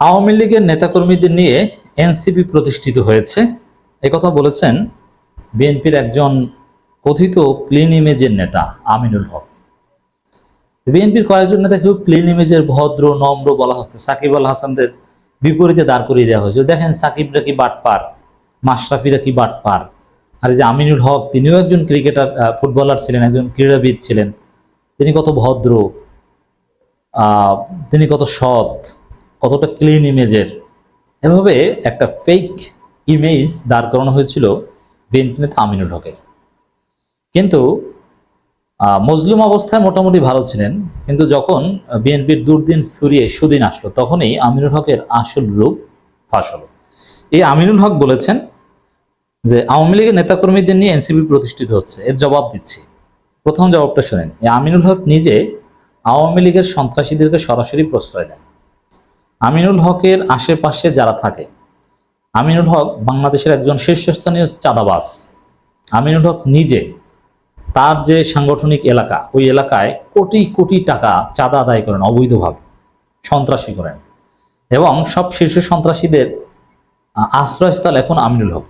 আওয়ামী লীগের নেতাকর্মীদের নিয়ে এনসিপি প্রতিষ্ঠিত হয়েছে। কথা বলেছেন বিএনপির একজন কথিত ক্লিন ইমেজের নেতা, আমিনুল হক। বিএনপির কয়েকজন নেতা কেউ ক্লিন ইমেজের ভদ্র, নম্র বলা হচ্ছে। সাকিব আল হাসানদের বিপরীতে দাঁড় করিয়ে দেওয়া হয়েছে। দেখেন, সাকিবরা কি বাটপার, মাশরাফিরা কি বাটপার। আর যে আমিনুল হক, তিনিও একজন ক্রিকেটার ফুটবলার ছিলেন, একজন ক্রীড়াবিদ ছিলেন। তিনি কত ভদ্র তিনি কত সৎ। কতটা ক্লিন ইমেজের? এভাবে একটা ফেক ইমেজ দাঁড় করানো হয়েছিল বিএনপি নেতা আমিনুল হকের। কিন্তু মজলুম অবস্থায় মোটামুটি ভালো ছিলেন, কিন্তু যখন বিএনপির দুর্দিন ফুরিয়ে সুদিন আসলো, তখনই আমিনুল হকের আসল রূপ ফাঁস হলো। এই আমিনুল হক বলেছেন যে, আওয়ামী লীগের নেতাকর্মীদের নিয়ে এনসিপি প্রতিষ্ঠিত হচ্ছে। এর জবাব দিচ্ছি। প্রথম জবাবটা শোনেন। এই আমিনুল হক নিজে আওয়ামী লীগের সন্ত্রাসীদেরকে সরাসরি প্রশ্রয় দেন। আমিনুল হকের আশেপাশে যারা থাকে, আমিনুল হক বাংলাদেশের একজন শীর্ষস্থানীয় চাঁদাবাস আমিনুল হক নিজে তার যে সাংগঠনিক এলাকা, ওই এলাকায় কোটি কোটি টাকা চাঁদা আদায় করেন অবৈধভাবে, সন্ত্রাসী করেন। এবং সব শীর্ষ সন্ত্রাসীদের আশ্রয়স্থল এখন আমিনুল হক।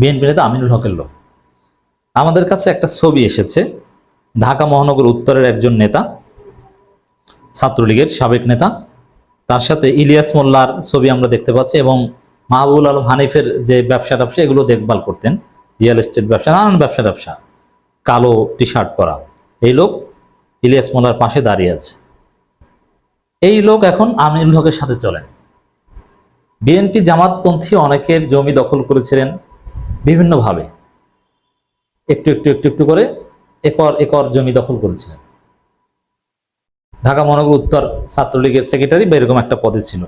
বিএনপি নেতা আমিনুল হকের লোক। আমাদের কাছে একটা ছবি এসেছে, ঢাকা মহানগর উত্তরের একজন নেতা, ছাত্রলীগের সাবেক নেতা তার সাথে ইলিয়াস মোল্লার ছবি আমরা দেখতে পাচ্ছি এবং মাহবুল আলম হানিফের যে ব্যবসা ট্যাবসা, এগুলো দেখভাল করতেন। রিয়েল এস্টেট ব্যবসা, নানান ব্যবসা ট্যাবসা। কালো টি শার্ট পরা। এই লোক ইলিয়াস মোল্লার পাশে দাঁড়িয়ে আছে। এই লোক এখন আমিনুল হকের সাথে চলেন। বিএনপি জামাতপন্থী অনেকের জমি দখল করেছিলেন বিভিন্নভাবে। একটু একটু একটু একটু করে একর একর জমি দখল করেছিলেন। ঢাকা মহানগর উত্তর ছাত্রলীগের সেক্রেটারি বা এরকম একটা পদে ছিল।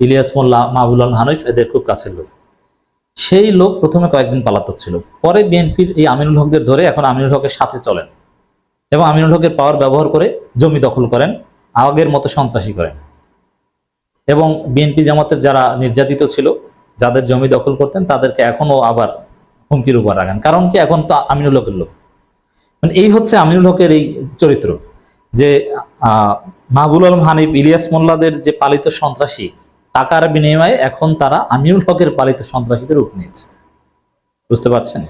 ইলিয়াস মোল্লা মাহবুল হানিফ, এদের খুব কাছের লোক। সেই লোক প্রথমে কয়েকদিন পালাতক ছিল। পরে বিএনপির এই আমিনুল হকদের ধরে এখন আমিনুল হকের সাথে চলেন এবং আমিনুল হকের পাওয়ার ব্যবহার করে জমি দখল করেন, আগের মতো সন্ত্রাসী করেন। এবং বিএনপি জামাতের যারা নির্যাতিত ছিল, যাদের জমি দখল করতেন, তাদেরকে এখনও আবার হুমকির উপর রাখেন। কারণ কি? এখন তো আমিনুল হকের লোক। মানে এই হচ্ছে আমিনুল হকের এই চরিত্র। যে মাহবুল আলম হানিফ, ইলিয়াস মোল্লাদের যে পালিত সন্ত্রাসী, টাকার বিনিময়ে এখন তারা আমিনুল হকের পালিত সন্ত্রাসীদের রূপ নিয়েছে। বুঝতে পারছেন?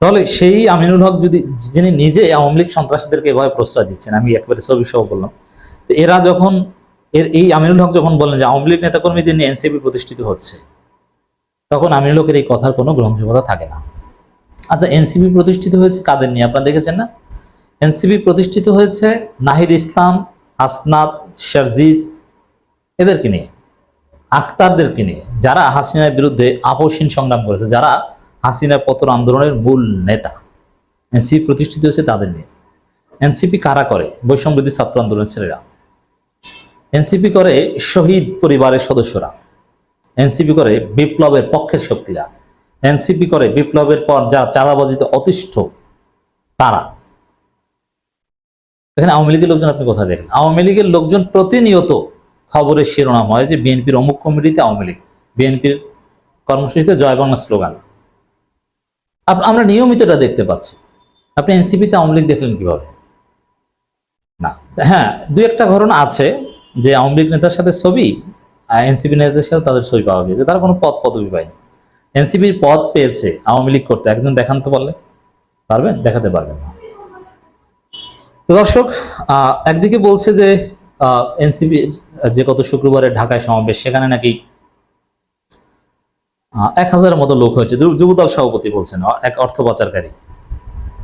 তাহলে সেই আমিনুল হক যদি, যিনি নিজে আওয়ামী লীগ সন্ত্রাসীদেরকে এভাবে প্রশ্রয় দিচ্ছেন, আমি একবারে ছবি সহ বললাম, তো এরা যখন, এর এই আমিনুল হক যখন বললেন যে আওয়ামী লীগ নেতাকর্মীদের নিয়ে এনসিপি প্রতিষ্ঠিত হচ্ছে, তখন আমিনুল হকের এই কথার কোনো গ্রহণযোগ্যতা থাকে না। আচ্ছা এনসিপি প্রতিষ্ঠিত হয়েছে কাদের নিয়ে? আপনারা দেখেছেন না? এনসিপি প্রতিষ্ঠিত হয়েছে নাহির ইসলাম আসনাদ শারজিজ এদেরকে নিয়ে আক্তারদেরকে নিয়ে, যারা হাসিনার বিরুদ্ধে আপসহীন সংগ্রাম করেছে, যারা হাসিনার পতন আন্দোলনের মূল নেতা। এনসিপি প্রতিষ্ঠিত হয়েছে তাদের নিয়ে। এনসিপি কারা করে? বৈষম্যবিরোধী ছাত্র আন্দোলনের ছেলেরা। এনসিপি করে শহীদ পরিবারের সদস্যরা। এনসিপি করে বিপ্লবের পক্ষের শক্তিরা। এনসিপি করে বিপ্লবের পর যা চাঁদাবাজিতে অতিষ্ঠ, তারা। এখানে আওয়ামী লীগের লোকজন আপনি কোথায় দেখেন। আওয়ামী লীগের লোকজন প্রতিনিয়ত খবরের শিরোনাম হয় যে বিএনপির অমুক কমিটিতে আওয়ামী লীগ, বিএনপির কর্মসূচিতে জয় বাংলা স্লোগান। আমরা নিয়মিত এটা দেখতে পাচ্ছি। আপনি এনসিপিতে আওয়ামী লীগ দেখলেন কীভাবে? না। হ্যাঁ দু একটা ঘটনা আছে যে আওয়ামী লীগ নেতার সাথে ছবি এনসিপি নেতাদের সাথে তাদের ছবি পাওয়া গিয়েছে। তারা কোনো পদ পদবি পায়নি। এনসিপির পদ পেয়েছে আওয়ামী লীগ করতে। একজন দেখান তো পারলে পারবেন? দেখাতে পারবেন না। তো দর্শক একদিকে বলছে যে এনসিপি যে গত শুক্রবারে ঢাকায় সমাবেশ সেখানে নাকি এক হাজারের মতো লোক হয়েছে। যুবদল সভাপতি বলছেন এক অর্থ পাচারকারী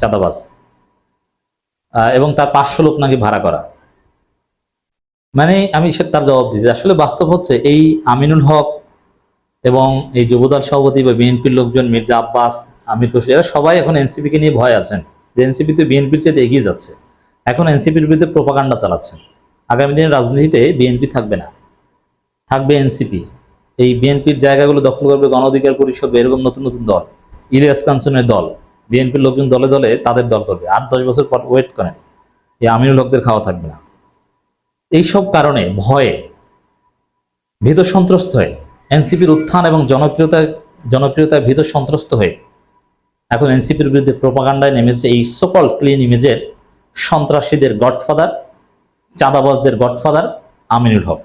চাঁদাবাজ আহ, এবং তার পাঁচশো লোক নাকি ভাড়া করা। মানে আমি সে তার জবাব দিয়েছি। আসলে বাস্তব হচ্ছে এই আমিনুল হক এবং এই যুবদল সভাপতি বা বিএনপির লোকজন মির্জা আব্বাস আমির খুশি এরা সবাই এখন এনসিপি কে নিয়ে ভয় আছেন। যে এনসিপি তো বিএনপির চেয়ে এগিয়ে যাচ্ছে। এখন এনসিপির বিরুদ্ধে প্রোপাগান্ডা চালাচ্ছেন আগামী দিনের রাজনীতিতে বিএনপি থাকবে না। থাকবে এনসিপি। এই বিএনপির জায়গাগুলো দখল করবে গণ অধিকার পরিষদ এরকম নতুন নতুন দল, ইলিয়াস কাঞ্চনের দল। বিএনপির লোকজন দলে দলে তাদের দল করবে। আট দশ বছর পর ওয়েট করেন। এই আমিনুল লোকদের খাওয়া থাকবে না। এইসব কারণে ভয়ে, ভীত সন্ত্রস্ত হয়ে, এনসিপির উত্থান এবং জনপ্রিয়তায় জনপ্রিয়তায় ভীত সন্ত্রস্ত হয়ে এখন এনসিপির বিরুদ্ধে প্রোপাগান্ডায় নেমেছে এই সকল ক্লিন ইমেজের সন্ত্রাসীদের গডফাদার, চাঁদাবাজদের গডফাদার আমিনুল হক।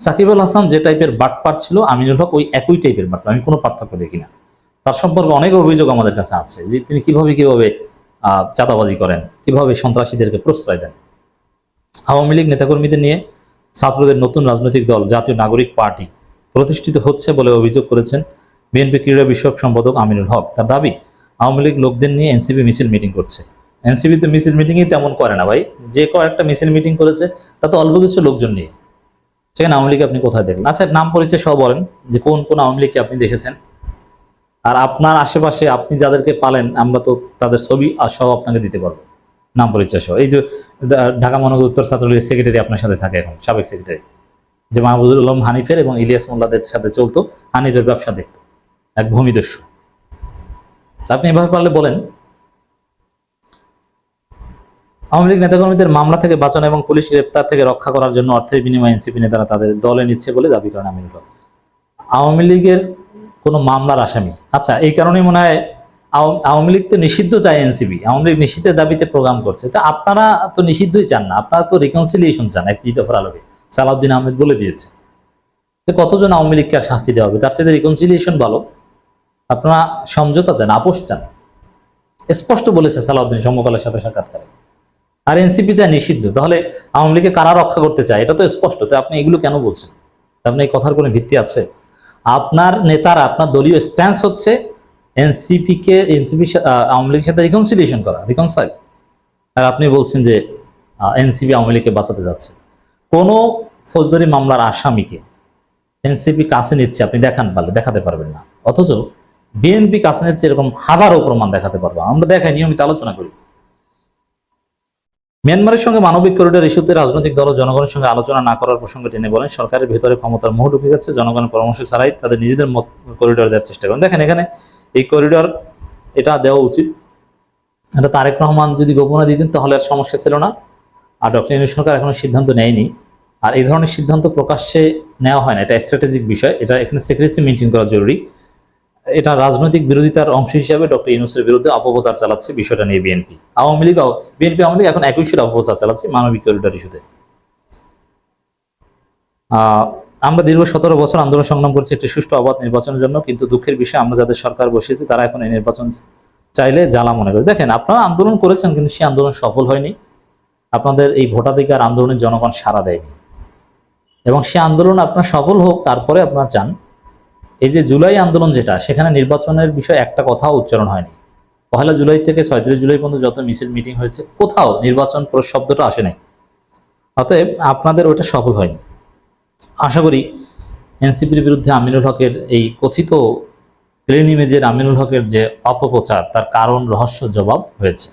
সাকিব আল হাসান যে টাইপের বাটপার ছিল, আমিনুল হক ওই একই টাইপের বাটপার আমি কোনো পার্থক্য দেখি না। তার সম্পর্কে অনেক অভিযোগ আমাদের কাছে আছে যে তিনি কীভাবে কীভাবে চাঁদাবাজি করেন, কীভাবে সন্ত্রাসীদেরকে প্রশ্রয় দেন। আওয়ামী লীগ নেতাকর্মীদের নিয়ে ছাত্রদের নতুন রাজনৈতিক দল, জাতীয় নাগরিক পার্টি প্রতিষ্ঠিত হচ্ছে বলে অভিযোগ করেছেন বিএনপি ক্রীড়া বিষয়ক সম্পাদক আমিনুল হক। তার দাবি, আওয়ামী লীগ লোকদের নিয়ে এনসিপি মিছিল মিটিং করছে। এনসিপি তো মিছিল মিটিংই তেমন করে না ভাই। যে কয়েকটা মিছিল মিটিং করেছে তা তো অল্প কিছু লোকজন নিয়ে সেখানে আওয়ামী লীগ আপনি কোথায় দেখলেন? আচ্ছা নাম পরিচয় সহ বলেন যে কোন কোন আওয়ামী লীগকে আপনি দেখেছেন। আর আপনার আশেপাশে আপনি যাদেরকে পালেন, আমরা তো তাদের ছবি আর সহ আপনাকে দিতে পারব। নাম পরিচয় সহ। এই যে ঢাকা মহানগর উত্তর ছাত্রলীগের সেক্রেটারি আপনার সাথে থাকে এখন, সাবেক সেক্রেটারি যে মাহবুবুল আলম হানিফের এবং ইলিয়াস মোল্লাদের সাথে চলতো, হানিফের ব্যবসা দেখতো, এক ভূমিদস্যু। আপনি এভাবে পারলে বলেন আওয়ামী লীগ নেতাকর্মীদের মামলা থেকে বাঁচানো এবং পুলিশ গ্রেপ্তার থেকে রক্ষা করার জন্য অর্থের বিনিময়ে এনসিপি নেতারা তাদের দলে নিচ্ছে বলে দাবি করেন আমিনুল হক। আওয়ামী লীগের কোনো মামলার আসামি। আচ্ছা এই কারণেই মনে হয় আওয়ামী লীগ তো নিষিদ্ধ চায় এনসিপি। আওয়ামী লীগ নিষিদ্ধের দাবিতে প্রোগ্রাম করছে। তা আপনারা তো নিষিদ্ধই চান না। আপনারা তো রিকনসিলিয়েশন চান একটি দফার আলোকে। সালাউদ্দিন আহমেদ বলে দিয়েছে যে কতজন আওয়ামী লীগকে আর শাস্তি দেওয়া হবে? তার সাথে রিকনসিলিয়েশন ভালো। আপনারা সমঝোতা চান, আপোষ চান। স্পষ্ট বলেছে সালাউদ্দিন সমকালের সাথে সাক্ষাৎকারে। আর এনসিপি চায় নিষিদ্ধ, তাহলে আওয়ামী লীগকে কারা রক্ষা করতে চায়? এটা তো স্পষ্ট। তো আপনি এগুলো কেন বলছেন? আপনি এই কথার কোনো ভিত্তি আছে? আপনার নেতারা, আপনার দলীয় স্ট্যান্স হচ্ছে এনসিপি কে এনসিপি আওয়ামী লীগের সাথে রিকনসিলিয়েশন করা রিকনসাইল আর আপনি বলছেন যে এনসিপি আওয়ামী লীগকে বাঁচাতে যাচ্ছে। কোনো ফৌজদারি মামলার আসামিকে এনসিপি কাছে নিচ্ছে, আপনি দেখান পারলে দেখাতে পারবেন না। অথচ বিএনপি কাছে নিচ্ছে, এরকম হাজারো প্রমাণ দেখাতে পারব। আমরা দেখাই, নিয়মিত আলোচনা করি। মিয়ানমারের সঙ্গে মানবিক করিডোর ইস্যুতে রাজনৈতিক দল জনগণের সঙ্গে আলোচনা না করার প্রসঙ্গ টেনে বলেন সরকারের ভেতরে ক্ষমতার মোহ ঢুকে গেছে। জনগণের পরামর্শ ছাড়াই তাদের নিজেদের মত করিডোর দেওয়ার চেষ্টা করেন। দেখেন, এখানে এই করিডোর এটা দেওয়া উচিত। এটা তারেক রহমান যদি গোপনে দিতেন তাহলে আর সমস্যা ছিল না। আর ডক্টর ইউনুস সরকার এখনও সিদ্ধান্ত নেয়নি। আর এই ধরনের সিদ্ধান্ত প্রকাশ্যে নেওয়া হয় না। এটা স্ট্র্যাটেজিক বিষয়। এটা এখানে সিক্রেসি মেনটেন করা জরুরি। এটা রাজনৈতিক বিরোধিতার অংশ হিসাবে ডক্টর ইউনুসের বিরুদ্ধে অপপ্রচার চালাচ্ছে বিষয়টা নিয়ে বিএনপি। আওয়ামী লীগ বিএনপি আওয়ামী এখন একই সুরে অপপ্রচার চালাচ্ছে মানবিক করিডোর ইস্যুতে। আমরা দীর্ঘ সতেরো বছর আন্দোলন সংগ্রাম করছি একটি সুষ্ঠু অবাধ নির্বাচনের জন্য, কিন্তু দুঃখের বিষয়, আমরা যাদের সরকার বসিয়েছি, তারা এখন এই নির্বাচন চাইলে জ্বালা মনে করে। দেখেন, আপনারা আন্দোলন করেছেন, কিন্তু সেই আন্দোলন সফল হয়নি। আপনাদের এই ভোটাধিকার আন্দোলনের জনগণ সাড়া দেয়নি। এবং সে আন্দোলন আপনার সফল হোক, তারপরে আপনারা চান। এই যে জুলাই আন্দোলন যেটা, সেখানে নির্বাচনের বিষয়ে একটা কথাও উচ্চারণ হয়নি। পহেলা জুলাই থেকে ছয়ত্রিশ জুলাই পর্যন্ত যত মিছিল, মিটিং হয়েছে, কোথাও নির্বাচন শব্দটা আসে নাই। অতএব আপনাদের ওটা সফল হয়নি। আশা করি এনসিপির বিরুদ্ধে আমিনুল হকের এই কথিত প্লেন ইমেজের আমিনুল হকের যে অপপ্রচার, তার কারণ, রহস্য, জবাব হয়েছে।